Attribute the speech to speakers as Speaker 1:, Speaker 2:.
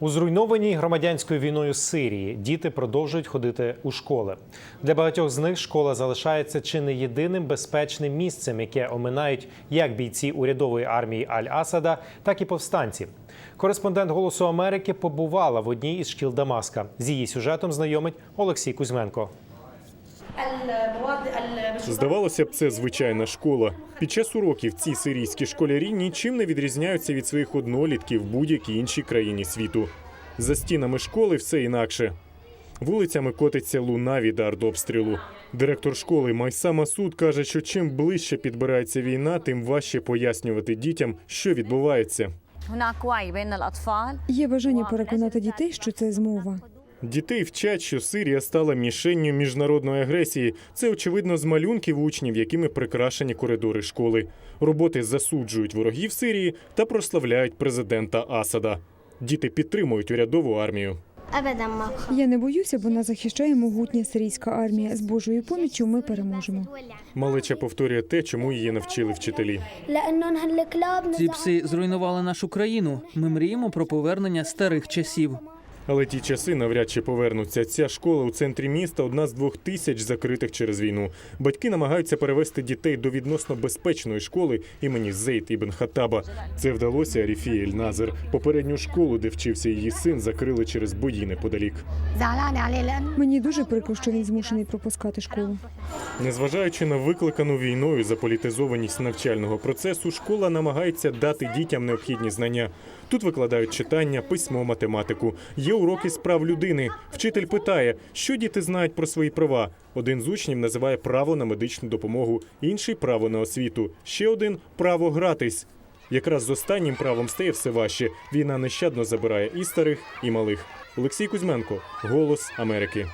Speaker 1: У зруйнованій громадянською війною Сирії діти продовжують ходити у школи. Для багатьох з них школа залишається чи не єдиним безпечним місцем, яке оминають як бійці урядової армії Аль-Асада, так і повстанці. Кореспондент Голосу Америки побувала в одній із шкіл Дамаска. З її сюжетом знайомить Олексій Кузьменко.
Speaker 2: Здавалося б, це звичайна школа. Під час уроків ці сирійські школярі нічим не відрізняються від своїх однолітків в будь-якій іншій країні світу. За стінами школи все інакше. Вулицями котиться луна від артобстрілу. Директор школи Майса Масуд каже, що чим ближче підбирається війна, тим важче пояснювати дітям, що відбувається.
Speaker 3: Є бажання переконати дітей, що це змова.
Speaker 2: Дітей вчать, що Сирія стала мішенню міжнародної агресії. Це очевидно з малюнків учнів, якими прикрашені коридори школи. Роботи засуджують ворогів Сирії та прославляють президента Асада. Діти підтримують урядову армію.
Speaker 3: Я не боюся, бо нас захищає могутня сирійська армія. З Божою поміччю ми переможемо.
Speaker 2: Малеча повторює те, чому її навчили вчителі.
Speaker 4: Ці пси зруйнували нашу країну. Ми мріємо про повернення старих часів.
Speaker 2: Але ті часи навряд чи повернуться. Ця школа у центрі міста одна з двох тисяч закритих через війну. Батьки намагаються перевести дітей до відносно безпечної школи імені Зейт Ібн Хатаба. Це вдалося Аріфії Ельназер. Попередню школу, де вчився її син, закрили через бої неподалік.
Speaker 3: Мені дуже прикро, що він змушений пропускати школу.
Speaker 2: Незважаючи на викликану війною заполітизованість навчального процесу, школа намагається дати дітям необхідні знання. Тут викладають читання, письмо, математику. Є уроки з прав людини. Вчитель питає, що діти знають про свої права. Один з учнів називає право на медичну допомогу, інший право на освіту. Ще один право гратись. Якраз з останнім правом стає все важче. Війна нещадно забирає і старих, і малих. Олексій Кузьменко, Голос Америки.